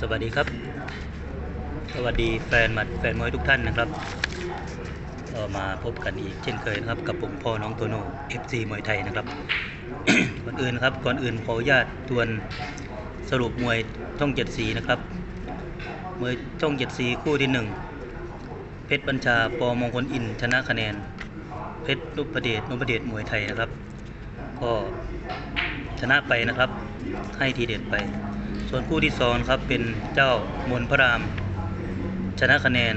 สวัสดีครับ สวัสดีแฟนหมัดแฟนมวยทุกท่านนะครับก็มาพบกันอีกเช่นเคยนะครับ กับผมพ่อน้องโตโน่ FC มวยไทยนะครับ ก่อนอื่นครับก่อนอื่นขออนุญาตทวนสรุปมวยช่องเจ็ดสีนะครับมวยช่องเจ็ดสีคู่ที่หนึ่งเพชรบัญชาปอมงคลอินชนะคะแนน เพชรนุพเดชนุพเดชมวยไทยนะครับ ก็ชนะไปนะครับ ให้ทีเด็ดไป ส่วนคู่ที่สองครับเป็นเจ้ามนพระราม ชนะคะแนน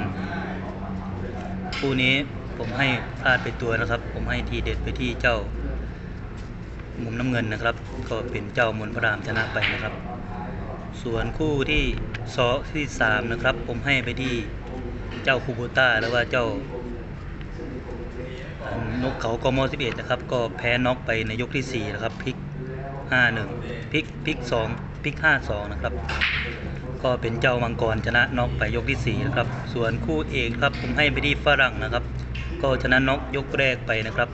คู่นี้ผมให้พลาดไปตัวนะครับ ผมให้ทีเด็ดไปที่เจ้า มุมน้ำเงินนะครับ ก็เป็นเจ้ามนพระรามชนะไปนะครับ ส่วนคู่ที่สองที่สามนะครับ ผมให้ไปที่เจ้าคูโบต้าแล้วว่าเจ้านกเขากม11นะครับ ก็แพ้น็อกไปในยกที่4นะครับพลิก 5-1พลิกพลิก 2 พลิก 5-2 นะครับ ก็เป็นเจ้ามังกรชนะน็อกไปยกที่ 4 นะครับ ส่วนคู่เอกครับผมให้ไปที่ฝรั่งนะครับ ก็ชนะน็อกยกแรกไปนะครับ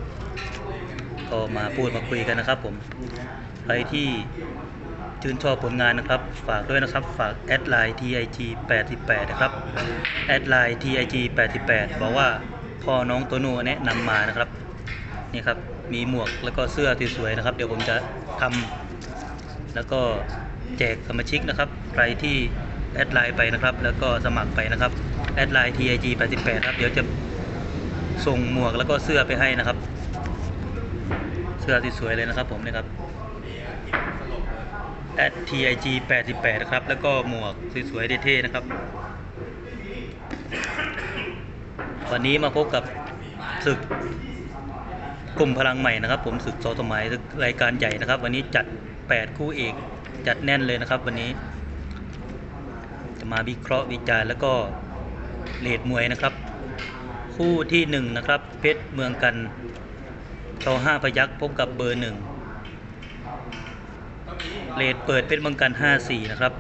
ก็มาพูดมาคุยกันนะครับผม ใครที่ชื่นชอบผลงานนะครับ ฝากด้วยนะครับ ฝากแอดไลน์ TIG 88 นะครับ แอดไลน์ TIG 88 บอกว่าพ่อน้องโตโน่แนะนำมานะครับ นี่ครับ มีหมวกแล้วก็เสื้อสวยๆนะครับ เดี๋ยวผมจะทำแล้วก็ แจกสมาชิกนะครับ ใครที่แอดไลน์ไปนะครับ แล้วก็สมัครไปนะครับ แอดไลน์ TIG 88ครับเดี๋ยวจะส่งหมวกแล้วก็เสื้อไปให้นะครับ เสื้อสวยๆเลยนะครับผมนี่ครับ at TIG 88นะครับ แล้วก็หมวกสวยๆเท่ๆนะครับ วันนี้มาพบกับศึกกลุ่มพลังใหม่นะครับ ผมศึกสอสมัยศึกรายการใหญ่นะครับ วันนี้จัด 8 คู่เอก จัดแน่นเลยนะครับ วันนี้ จะมาวิเคราะห์วิจารณ์แล้วก็เลดมวยนะครับ คู่ที่1นะครับ เพชรเมืองกันชอห้าพยักพบกับเบอร์หนึ่งเลดเปิดเพชรเมืองกัน 5-4 นะครับ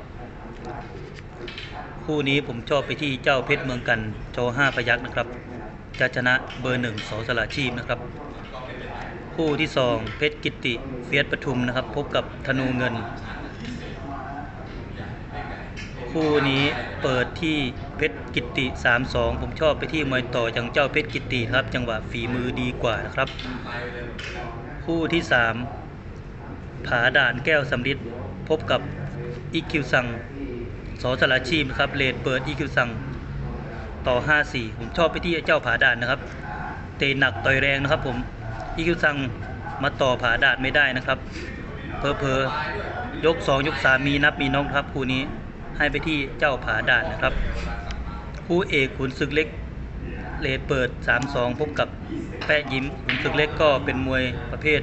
คู่นี้ผมชอบไปที่เจ้าเพชรเมืองกันโชห้าพยักนะครับจะชนะเบอร์หนึ่งสสลาชีพนะครับ คู่ที่สองเพชรกิติเฟียสปทุมนะครับ พบกับธนูเงิน คู่นี้เปิดที่เพชรกิติ 3-2 ผมชอบไปที่มวยต่อจังเจ้าเพชรกิติครับ จังหวะฝีมือดีกว่านะครับ คู่ที่สามผาด่านแก้วสำริดพบกับอีคิวซังสอสลาชีพครับเลดเปิดอีคิวซังต่อ 5-4 ผมชอบไปที่เจ้าผาด่านนะครับเตะหนักต่อยแรงนะครับผมอีคิวซังมาต่อผาด่านไม่ได้นะครับเพอเพอยก 2 ยก 3 มีนับมีน้องครับคู่นี้ ให้ไปที่เจ้าผาด่านนะครับ คู่เอกขุนศึกเล็กเลเปิด 3-2 พบกับแปะยิ้มขุนศึกเล็กก็เป็นมวยประเภท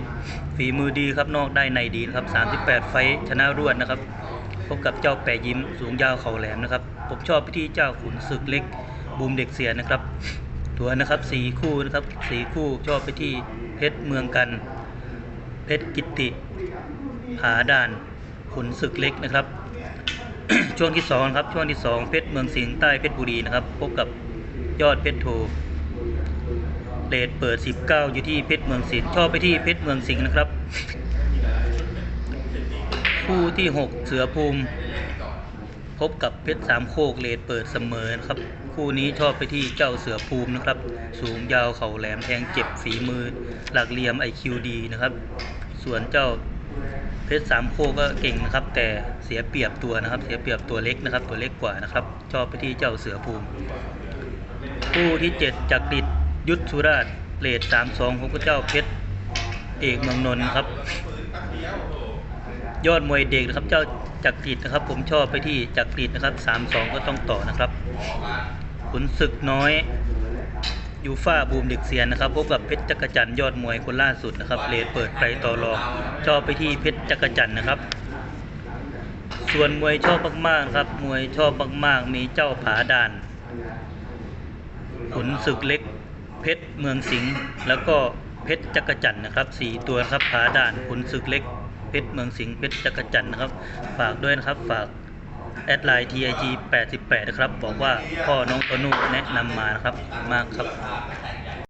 ฝีมือดีครับนอกได้ในดีนะครับ 38 ไฟชนะรวดนะครับ พบกับเจ้าแปะยิ้มสูงยาวเข่าแหลมนะครับ ผมชอบไปที่เจ้าขุนศึกเล็กบูมเด็กเสียนะครับตัวนะครับสีคู่นะครับสีคู่ชอบไปที่เพชรเมืองกัน เพชรกิติผาด่านขุนศึกเล็กนะครับ ช่วงที่สองครับช่วงที่สองเพชรเมืองสิงห์ใต้เพชรบุรีนะครับ พบกับยอดเพชรโทเลทเปิด 19 อยู่ที่เพชรเมืองสิงห์ชอบไปที่เพชรเมืองสิงห์นะครับ คู่ที่ 6 เสือภูมิ พบกับเพชรสามโคกเลทเปิดเสมอนะครับ คู่นี้ชอบไปที่เจ้าเสือภูมินะครับ สูงยาวเข่าแหลมแทงเจ็บฝีมือ หลักเหลี่ยมไอคิวดีนะครับ ส่วนเจ้า เพชรสามโคก็เก่งนะครับ แต่เสียเปรียบตัวนะครับ เสียเปรียบตัวเล็กนะครับ ตัวเล็กกว่านะครับชอบไปที่เจ้าเสือภูมิ คู่ที่7จักริดยุทธสุราชเลดสามสองของพระเจ้าเพชรเอกเมืองนนท์ครับ ยอดมวยเด็กนะครับ เจ้าจักริดนะครับ ผมชอบไปที่จักริดนะครับสามสองก็ต้องต่อนะครับขุนศึกน้อย ยูฟ่าบูมเด็กเซียนนะครับพบกับเพชรจักรจันยอดมวยคนล่าสุดนะครับเลดเปิดไปต่อรองชอบไปที่เพชรจักรจันนะครับ ส่วนมวยชอบมากๆครับมวยชอบมากๆ มีเจ้าผาด่านขุนศึกเล็ก เพชรเมืองสิงห์แล้วก็เพชรจักรจันนะครับสี่ตัวครับผาด่านขุนศึกเล็ก เพชรเมืองสิงห์เพชรจักรจันนะครับ ฝากด้วยนะครับฝาก แอดไลน์ TIG 88นะครับ บอกว่าพ่อน้องโตโน่แนะนำมานะครับมากครับ